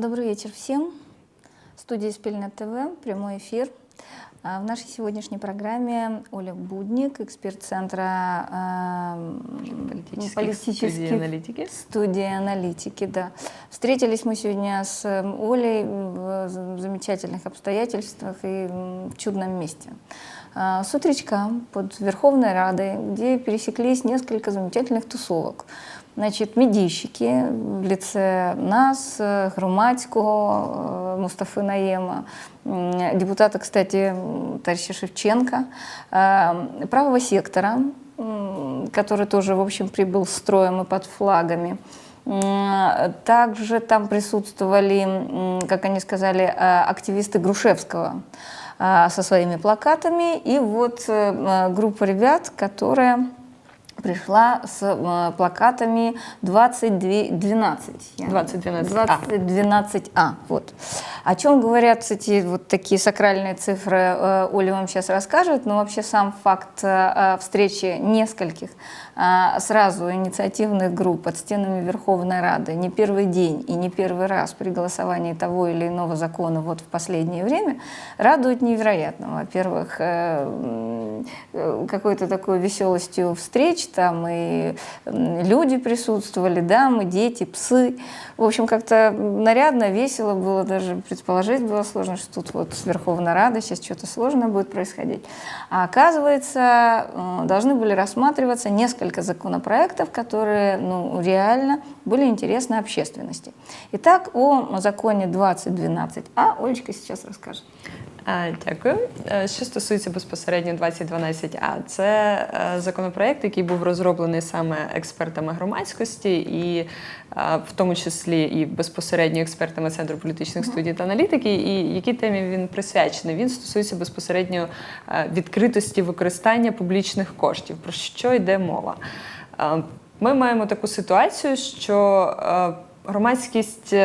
Добрый вечер всем. Студия Спильна ТВ, прямой эфир. А, В нашей сегодняшней программе Оля Будник, эксперт Центра а, Политических политических студий аналитики. студии аналитики, да. Встретились мы сегодня с м, Олей в з- замечательных обстоятельствах и м, в чудном месте. А, С под Верховной Радой, где пересеклись несколько замечательных тусовок. Значит, медийщики в лице нас, э, Громадського, э, Мустафы Наема, м, депутата, кстати, товарища Шевченко, э, правого сектора, который тоже, в общем, прибыл строем и под флагами. Также там присутствовали, как они сказали, активисты Грушевского со своими плакатами. И вот э, группа ребят, которая пришла с э, плакатами 2212. Я- 2012А. 2012А. Вот. О чем говорят эти вот такие сакральные цифры, э, Оля вам сейчас расскажет, но вообще сам факт э, встречи нескольких сразу инициативных групп под стенами Верховной Рады не первый день и не первый раз при голосовании того или иного закона вот в последнее время радует невероятно. Во-первых, какой-то такой веселостью встреч, там и люди присутствовали, дамы, дети, псы. В общем, как-то нарядно, весело было, даже предположить было сложно, что тут вот Верховная Рада, сейчас что-то сложное будет происходить. А оказывается, э, должны были рассматриваться несколько законопроектов, которые ну, реально были интересны общественности. Итак, о законе 2012А Олечка сейчас расскажет. Дякую. Е, Що стосується безпосередньо 2012А, це е, законопроект, який був розроблений саме експертами громадськості, і е, в тому числі і безпосередньо експертами Центру політичних студій та аналітики. І якій темі він присвячений? Він стосується безпосередньо відкритості використання публічних коштів. Про що йде мова? Ми маємо таку ситуацію, що громадськість.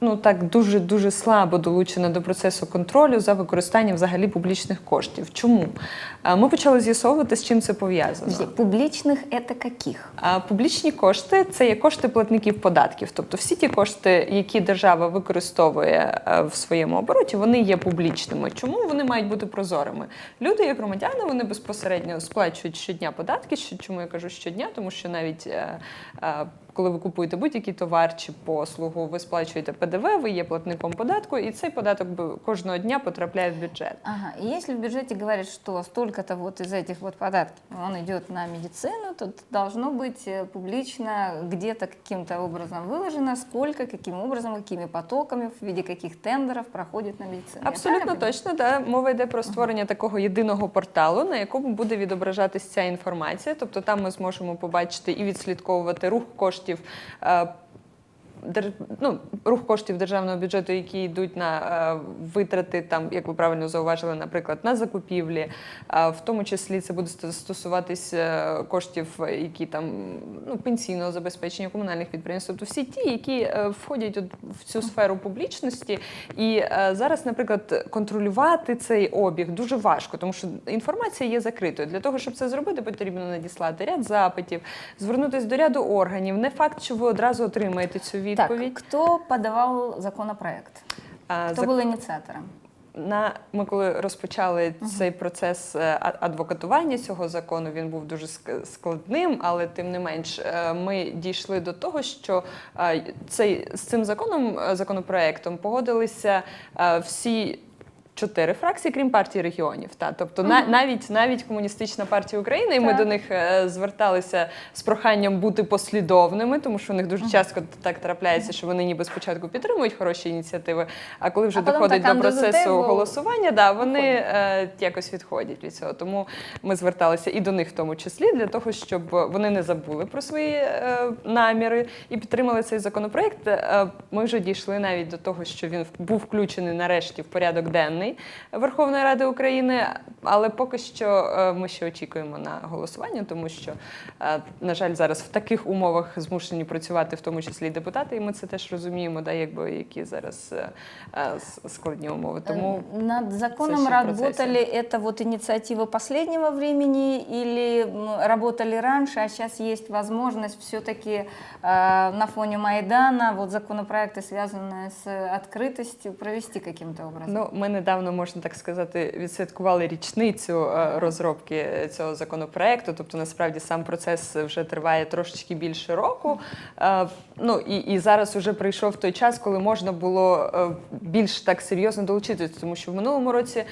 Ну так дуже дуже слабо долучена до процесу контролю за використанням взагалі публічних коштів. Чому? Ми почали з'ясовувати, з чим це пов'язано. Публичных это каких? А публічні кошти це є кошти платників податків. Тобто всі ті кошти, які держава використовує е, в своєму обороті, вони є публічними. Чому вони мають бути прозорими? Люди, як громадяни, вони безпосередньо сплачують щодня податки. Чому я кажу щодня? Тому що навіть е, е, коли ви купуєте будь-який товар чи послугу, ви сплачуєте ПДВ, ви є платником податку, і цей податок би- кожного дня потрапляє в бюджет. Ага. И если в бюджете говорят, что столько-то вот из этих вот податков он идет на медицину, то должно быть э, публично где-то каким-то образом выложено, сколько, каким образом, какими потоками, в виде каких тендеров проходит на медицину. Я Абсолютно правильно понимаю? точно, да. Мова йде про створення такого єдиного порталу, на якому буде відображатись ця інформація. Тобто там ми зможемо побачити і відслідковувати рух коштів. е, ну, рух коштів державного бюджету, які йдуть на е, витрати, там, як ви правильно зауважили, наприклад, на закупівлі. А в тому числі це буде ст- стосуватись е, коштів, які там ну, пенсійного забезпечення комунальних підприємств, тобто всі ті, які е, входять в цю сферу публічності. І е, зараз, наприклад, контролювати цей обіг дуже важко, тому що інформація є закритою. Для того, щоб це зробити, потрібно надіслати ряд запитів, звернутися до ряду органів. Не факт, що ви одразу отримаєте цю відповідь. Так, Хто подавав законопроект? А, Кто зак- був ініціатором? На ми коли розпочали цей процес е, адвокатування цього закону, він був дуже складним, але тим не менш, е, ми дійшли до того, що е, цей з цим законом законопроектом погодилися всі. Чотири фракції, крім партії регіонів. Та тобто, на, навіть навіть комуністична партія України, і ми до них е, зверталися з проханням бути послідовними, тому що у них дуже часто так трапляється, що вони ніби спочатку підтримують хороші ініціативи, а коли вже А доходить до процесу голосування, да, вони е, якось відходять від цього. Тому ми зверталися і до них в тому числі для того, щоб вони не забули про свої е, наміри і підтримали цей законопроект. Е, ми вже дійшли навіть до того, що він був включений нарешті в порядок денний підтриманий Верховною Радою України, але поки що е, ми ще очікуємо на голосування, тому що, е, на жаль, зараз в таких умовах змушені працювати, в тому числі і депутати, і ми це теж розуміємо, да, якби які зараз е, е, с- складні умови. Тому Э, Над законом еще в процессе. работали, это вот инициатива последнего времени или м, работали раньше, а сейчас есть возможность все-таки на фоне Майдана вот законопроекты, связанные с открытостью, провести каким-то образом? Ну, ми недавно, можна так сказати, відсвяткували річницю е, розробки цього законопроекту. Тобто, насправді сам процес вже триває трошечки більше року. Е, Ну і, і зараз вже прийшов той час, коли можна було е, більш так серйозно долучитися, тому що в минулому році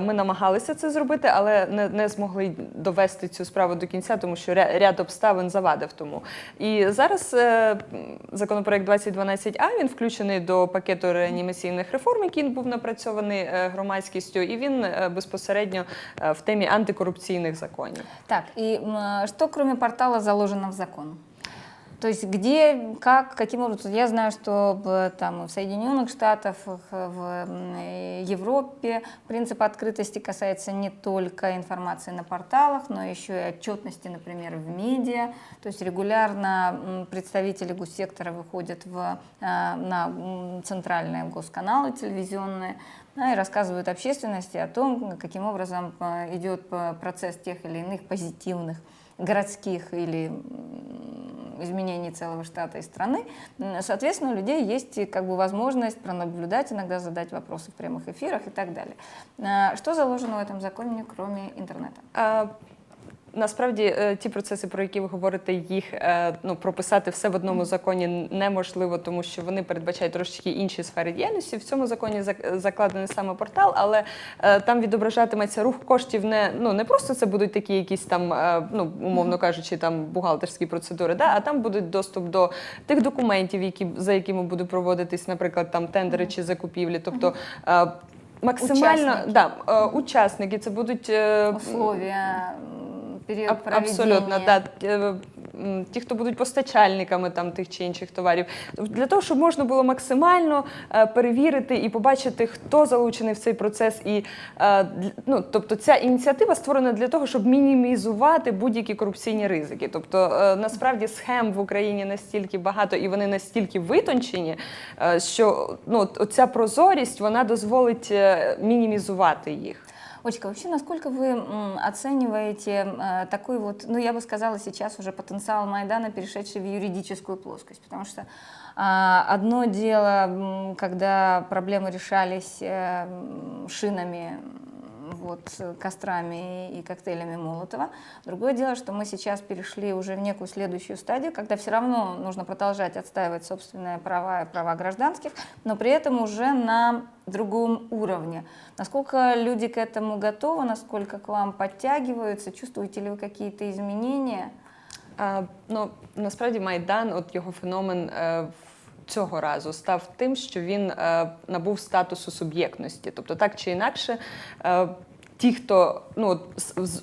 ми намагалися це зробити, але не, не змогли довести цю справу до кінця, тому що ряд обставин завадив тому. І зараз законопроект 2012А він включений до пакету реанімаційних реформ, який був напрацьований громадськістю, і він е, безпосередньо е, в темі антикорупційних законів. Так, и що, что кроме портала заложено в закон? То есть где, как, каким образом? Я знаю, что там, в Соединенных Штатах, в, Европе принцип открытости касается не только информации на порталах, но еще и отчетности, например, в медиа. То есть регулярно представители госсектора выходят в, э, на центральные госканалы телевизионные и рассказывают общественности о том, каким образом э, идет э, процесс тех или иных позитивных городских или м, изменений целого штата и страны. М, Соответственно, у людей есть и, как бы возможность пронаблюдать, иногда задать вопросы в прямых эфирах и так далее. Э, Что заложено в этом законе, кроме интернета? Насправді е, ті процеси, про які ви говорите, їх е, ну прописати все в одному законі неможливо, тому що вони передбачають трошечки інші сфери діяльності. В цьому законі зак- закладений саме портал, але е, там відображатиметься рух коштів не ну не просто це будуть такі якісь там, ну умовно кажучи, там бухгалтерські процедури, да, а там буде доступ до тих документів, які за якими будуть проводитись, наприклад, там тендери чи закупівлі, тобто. Максимально Учасники. да, учасники це будуть Условия, м, период Аб- Абсолютно, да. Е, м, Ті, хто будуть постачальниками там тих чи інших товарів, для того, щоб можна було максимально е, перевірити і побачити, хто залучений в цей процес, і е, дл- ну, тобто ця ініціатива створена для того, щоб мінімізувати будь-які корупційні ризики. Тобто, е, насправді схем в Україні настільки багато і вони настільки витончені, е, що ну, от- оця прозорість вона дозволить е, мінімізувати їх. Очка, вообще, насколько вы м, оцениваете э, такой вот, ну, я бы сказала, сейчас уже потенциал Майдана, перешедший в юридическую плоскость? Потому что а, одно дело, м, когда проблемы решались э, м, шинами, м, вот, э, кострами и коктейлями Молотова. Другое дело, что мы сейчас перешли уже в некую следующую стадию, когда все равно нужно продолжать отстаивать собственные права и права гражданских, но при этом уже на другом уровне. Насколько люди к этому готовы, насколько к вам подтягиваются, чувствуете ли вы какие-то изменения? А, ну, насправді Майдан, от його феномен в- цього разу став тим, що він е, набув статусу суб'єктності. Тобто, так чи інакше, е, ті, хто ну,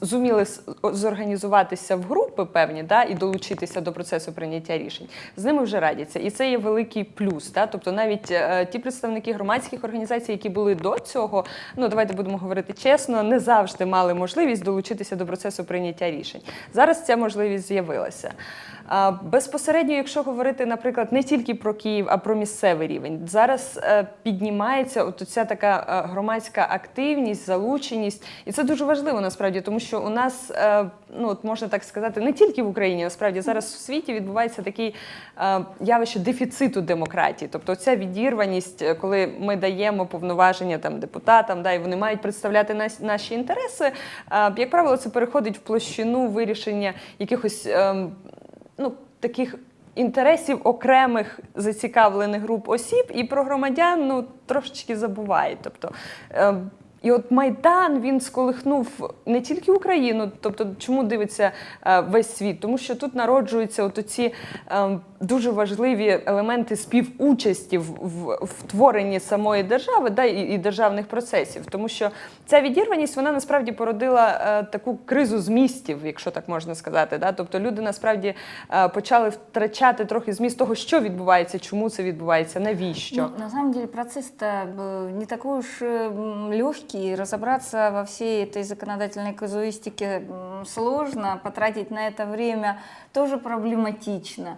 зуміли зорганізуватися в групи певні да, і долучитися до процесу прийняття рішень, з ними вже радяться. І це є великий плюс. Да? Тобто навіть е, ті представники громадських організацій, які були до цього, ну давайте будемо говорити чесно, не завжди мали можливість долучитися до процесу прийняття рішень. Зараз ця можливість з'явилася. Безпосередньо, якщо говорити, наприклад, не тільки про Київ, а про місцевий рівень, зараз е, піднімається от ця така е, громадська активність, залученість, і це дуже важливо насправді, тому що у нас, е, ну от можна так сказати, не тільки в Україні, насправді зараз в світі відбувається таке явище дефіциту демократії, тобто ця відірваність, коли ми даємо повноваження там депутатам, да, і вони мають представляти нас, наші інтереси. Як правило, це переходить в площину вирішення якихось. Ем, ну, таких інтересів окремих зацікавлених груп осіб, і про громадян ну, трошечки забувають. Тобто, е, і от Майдан він сколихнув не тільки Україну, тобто, чому дивиться е, весь світ? Тому що тут народжуються от оці. Е, дуже важливі елементи співучасті в, в, в творенні самої держави да, і, і державних процесів. Тому що ця відірваність вона насправді породила е, таку кризу змістів, якщо так можна сказати. Да? Тобто люди насправді е, почали втрачати трохи зміст того, що відбувається, чому це відбувається, навіщо. Ну, на самом деле процесс-то э, не такой уж легкий. Разобраться во всей этой законодательной казуистике м, сложно, потратить на это время тоже проблематично.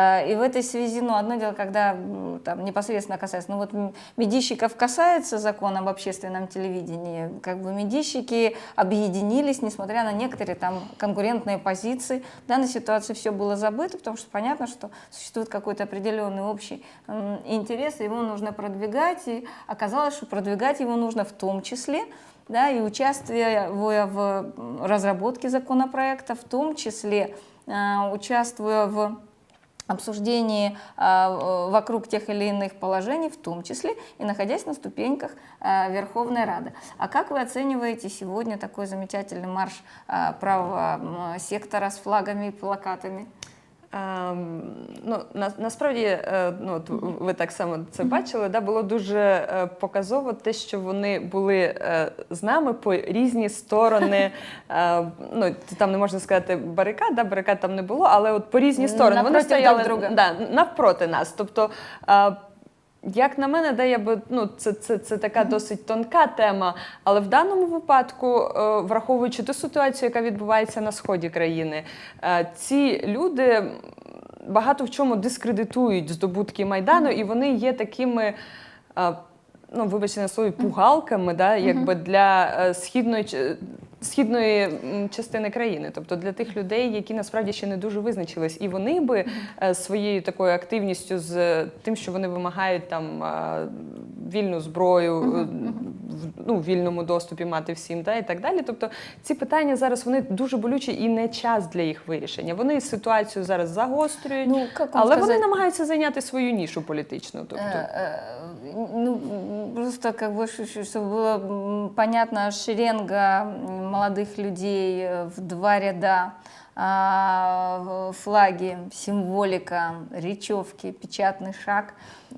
Э, И в этой связи, ну, одно дело, когда там непосредственно касается, ну вот медийщиков касается закон об общественном телевидении, как бы медийщики объединились, несмотря на некоторые там конкурентные позиции. В данной ситуации все было забыто, потому что понятно, что существует какой-то определенный общий интерес, его нужно продвигать, и оказалось, что продвигать его нужно в том числе да, и участвуя в, разработке законопроекта, в том числе э, участвуя в обсуждении а, э, вокруг тех или иных положений, в том числе и находясь на ступеньках э, Верховной Рады. А как вы оцениваете сегодня такой замечательный марш а, правого сектора с флагами и плакатами? Ем, ну, на, насправді, е, ну, от ви так само це бачили, да, було дуже е, показово те, що вони були е, з нами по різні сторони. Е, ну, там не можна сказати барикад, да, барикад там не було, але от по різні сторони. вони стояли друг друга. Да, навпроти нас. Тобто, е, як на мене, да, я би, ну, це, це, це така досить тонка тема, але в даному випадку, е, враховуючи ту ситуацію, яка відбувається на сході країни, е, ці люди багато в чому дискредитують здобутки Майдану, і вони є такими. е, Ну, вибачте на слові, пугалками, да, якби для східної східної частини країни, тобто для тих людей, які насправді ще не дуже визначились, і вони би е, своєю такою активністю з е, тим, що вони вимагають там е, вільну зброю, ну, вільному доступі мати всім, да, і так далі. Тобто ці питання зараз вони дуже болючі і не час для їх вирішення. Вони ситуацію зараз загострюють, Ну, как вам але вони сказать? намагаються зайняти свою нішу політичну. Тобто. Э, э, Ну, м, просто как бы, ш- ш- чтобы было м, понятно, шеренга м, молодых людей э, в два ряда, а, в- флаги, символика, речевки, печатный шаг,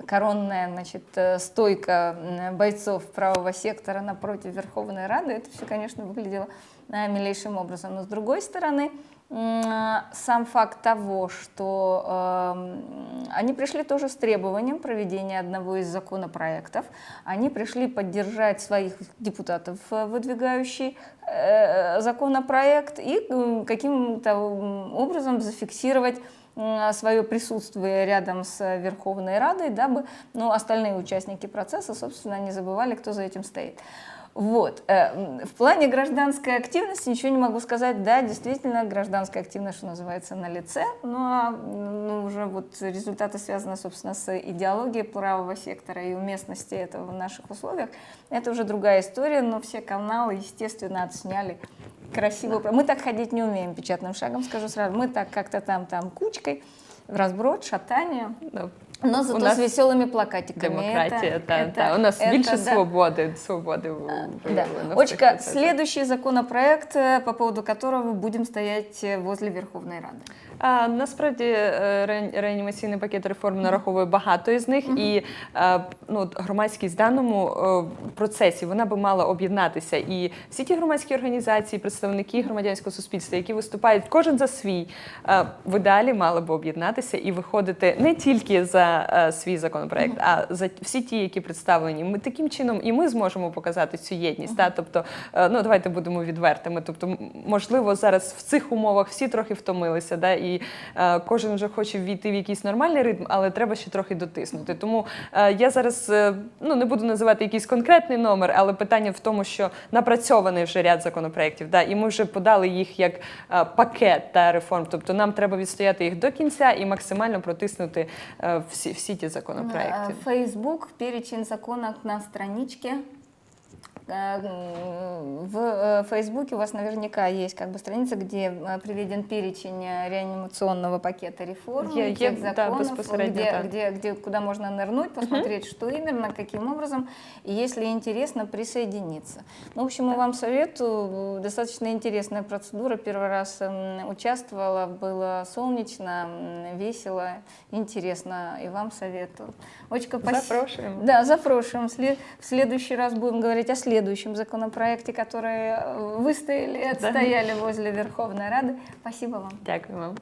коронная значит, э, стойка м, бойцов правого сектора напротив Верховной Рады. Это все, конечно, выглядело э, милейшим образом. Но с другой стороны, м, сам факт того, что эм, они пришли тоже с требованием проведения одного из законопроектов, они пришли поддержать своих депутатов, э, выдвигающих э, законопроект, и м, каким-то образом зафиксировать свое присутствие рядом с э, Верховной Радой, дабы ну, остальные участники процесса, собственно, не забывали, кто за этим стоит. Вот. э, В плане гражданской активности ничего не могу сказать. Да, действительно, гражданская активность, что называется, на лице. Но ну, уже вот результаты связаны, собственно, с идеологией правого сектора и уместности этого в наших условиях. Это уже другая история, но все каналы, естественно, отсняли красиво. Мы так ходить не умеем печатным шагом, скажу сразу. Мы так как-то там, там кучкой, разброд, шатание. Ну, Но зато нас с веселыми плакатиками. Демократія, Это- та, это- та. у нас это більше да. свободи, свободи в- в- Да. в- в Очка, цих процесах. следующий законопроект, э, по поводу которого будем стоять э, возле Верховной Рады. А, насправді е, ре- реанімаційний пакет реформ нараховує багато із них, і е, ну, от громадськість в даному е, процесі вона би мала об'єднатися. І всі ті громадські організації, представники громадянського суспільства, які виступають кожен за свій, е, в ідеалі мали би об'єднатися і виходити не тільки за е, свій законопроект, а за всі ті, які представлені. Ми таким чином і ми зможемо показати цю єдність. Та? Тобто, е, ну давайте будемо відвертими. Тобто, можливо, зараз в цих умовах всі трохи втомилися, да? і е, кожен вже хоче ввійти в якийсь нормальний ритм, але треба ще трохи дотиснути. Тому е, я зараз е, ну не буду називати якийсь конкретний номер, але питання в тому, що напрацьований вже ряд законопроєктів, да? і ми вже подали їх як е, пакет та реформ. Тобто нам треба відстояти їх до кінця і максимально протиснути е, всі, всі ті законопроекти. Фейсбук перечень законів на страничке. Э, В э, Фейсбуке у вас наверняка есть как бы страница, где э, приведен перечень реанимационного пакета реформ, Е- тех да, законов, безпосередньо где, где, где, куда можно нырнуть, посмотреть, что именно, каким образом, и если интересно, присоединиться. Ну, в общем, мы вам советую. Достаточно интересная процедура. Первый раз м, участвовала, было солнечно, весело, интересно, и вам советую. Очка, спасибо. Запрошуємо. Да, запрошуем. Сле- В следующий раз будем говорить о следующем законопроекте, который э, выстояли и отстояли возле Верховной Рады. Спасибо вам. Дякую вам.